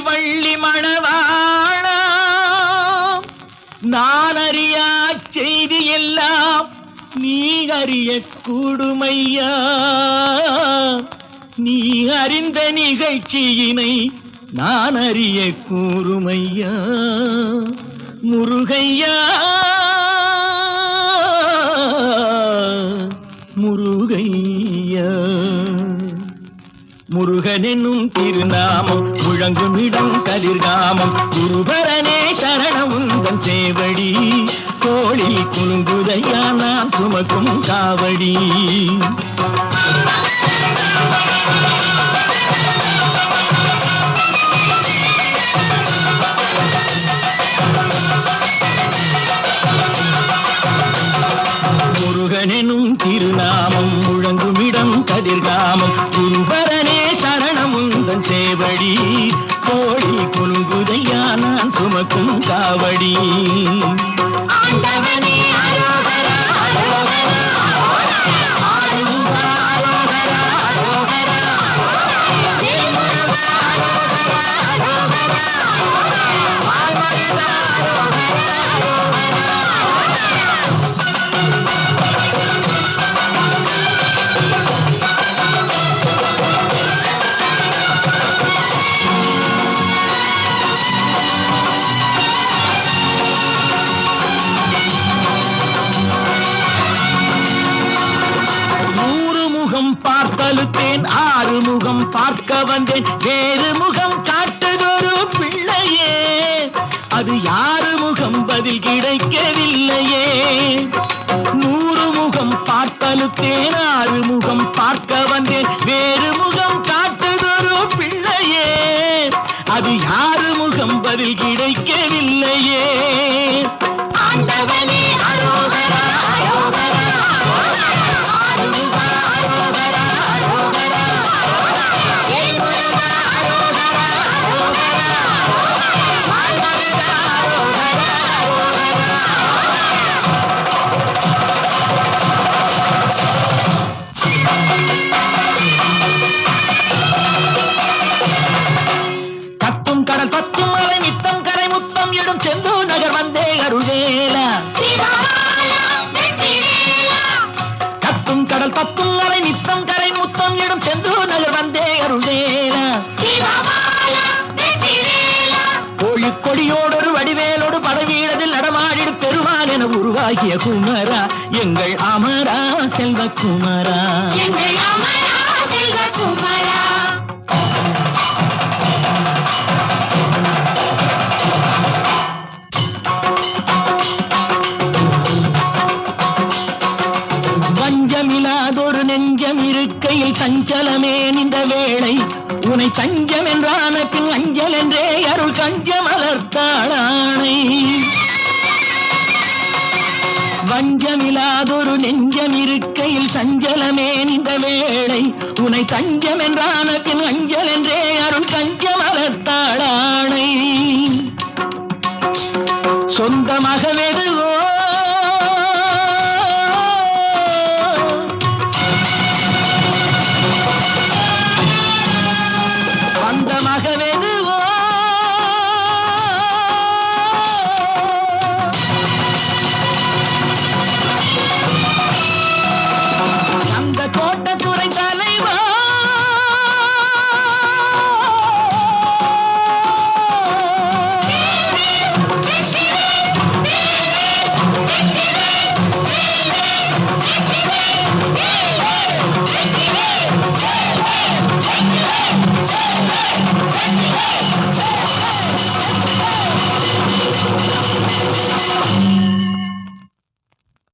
வள்ளி மணவாழ நான் அறியா செய்தி எல்லாம் நீ அறிய கூடுமையா. நீ அறிந்த நிகழ்ச்சியினை நான் அறிய கூறுமையா. முருகையா. முருகையா. முருகனின் முருகனென்னும் திருநாமம் முழங்குமிடம் கதிர்காமம். குருபரனே சரணமுந்தன் சேவடி. கோழில் குலுங்குதையா நான் சுமக்கும் காவடி. முருகனெனும் திருநாமம் முழங்குமிடம் கதிர்காமம். குருபர நான் காவடி. ஆண்டவனே. பார்த்தலுத்தேன் ஆறு முகம் பார்க்க வந்தேன். வேறு முகம் காட்டுதொரு பிள்ளையே. அது யாரு முகம் பதில் கிடைக்கவில்லையே. நூறு முகம் பார்த்தலுத்தேன் ஆறு முகம் பார்க்க வந்தேன். வேறு முகம் காட்டுதொரு பிள்ளையே. அது யாரு முகம் பதில் கடல் பத்தும் மலை நித்தம் கரை முத்தம் இடும் செந்தூர் நகர் வந்தே அருளேலா கத்தும் கடல் பத்தும் மலை நித்தம் கரை முத்தம் இடும் செந்தூர் நகர் வந்தே அருளேலா கோழி கொடியோடொரு வடிவேலோடு பதவீடத்தில் நடமாடிடும் பெருமாள் என உருவாகிய குமரா. எங்கள் அமரா செல்வ குமரா. உனை தஞ்சம் என்றான பின் அஞ்சல் என்றே அருள் கஞ்சம் அலர்த்தாளானை வஞ்சமில்லாதொரு நெஞ்சம் இருக்கையில் சஞ்சலமே இந்த வேளை உனை தஞ்சம் என்றான பின் அஞ்சல் என்றே அருள் கஞ்சம் அலர்த்தாளானை சொந்தமாகவே